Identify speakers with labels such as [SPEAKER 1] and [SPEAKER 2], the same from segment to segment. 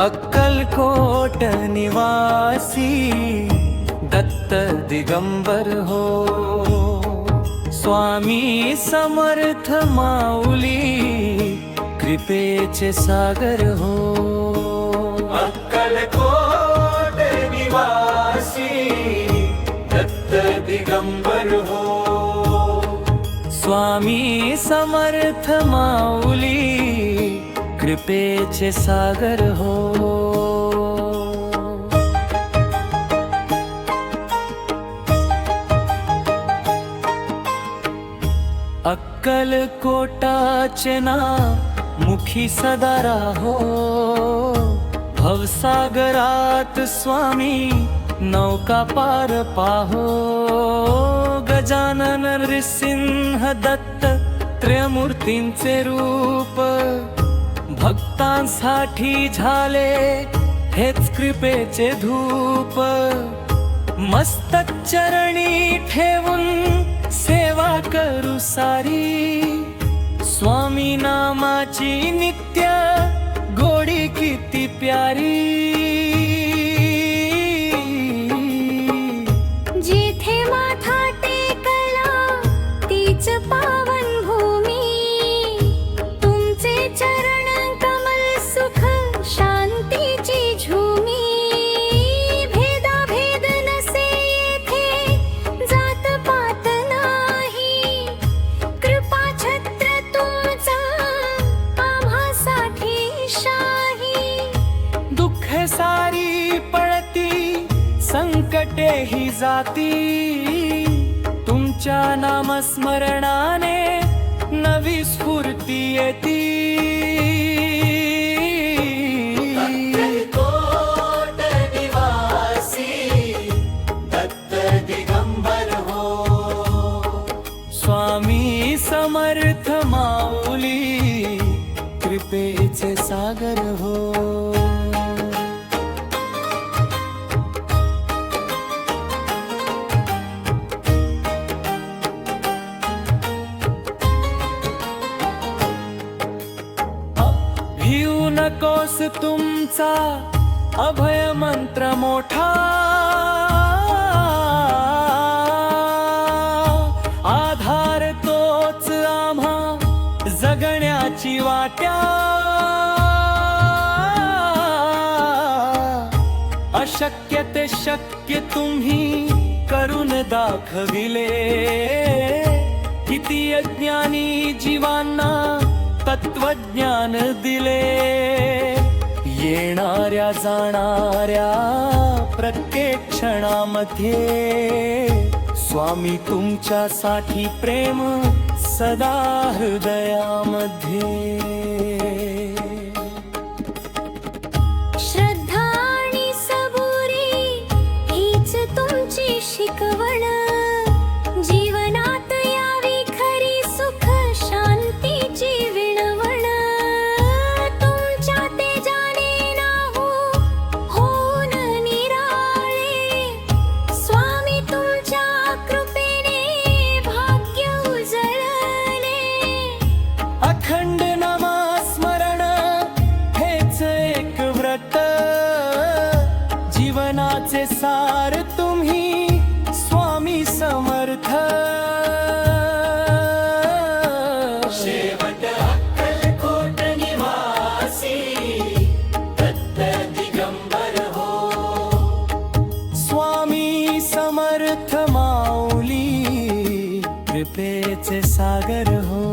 [SPEAKER 1] अक्कलकोट निवासी दत्त दिगंबर हो। स्वामी समर्थ माऊली कृपेचे सागर हो। अक्कलकोट निवासी दत्त दिगंबर हो। स्वामी समर्थ माऊली कृपेचे सागर हो। अक्कल कोटाचे ना मुखी सदारा हो। भवसागरात स्वामी नौका पार पाहो। गजानन नृसिंह दत्त त्रयमूर्तींचे रूप। भक्तांसाठी झाले हेच कृपेचे धूप. मस्तक चरणी ठेवून सेवा करू सारी. स्वामी नामाची नित्य गोडी किती प्यारी. दुःख सारी पळती संकटे ही जाती। तुमच्या नामस्मरणाने नवी स्फूर्ती येती। स्वामी समर्थ माऊली कृपेचे सागर हो। नकोस तुमचा अभय मंत्र मोठा. आधार तोच आम्हा जगण्याची वाट्या. अशक्य ते शक्य तुम्ही करून दाखविले. किती अज्ञानी जीवांना तत्वज्ञान दिले. येणाऱ्या जाणाऱ्या प्रत्येक क्षणामध्ये स्वामी तुमच्यासाठी प्रेम सदा हृदयामध्ये. अखंड नामस्मरण हेच एक व्रत. जीवनाचे सार तुम्ही स्वामी समर्थ. शेवट अक्कलकोट निवासी दत्त दिगंबर हो. स्वामी समर्थ माऊली कृपेचे सागर हो.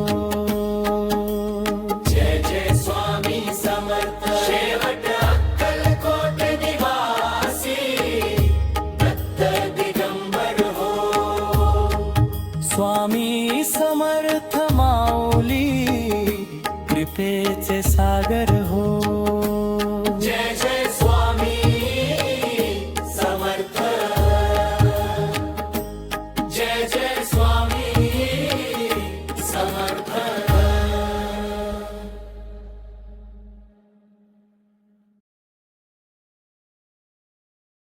[SPEAKER 1] समर्थ सागर हो।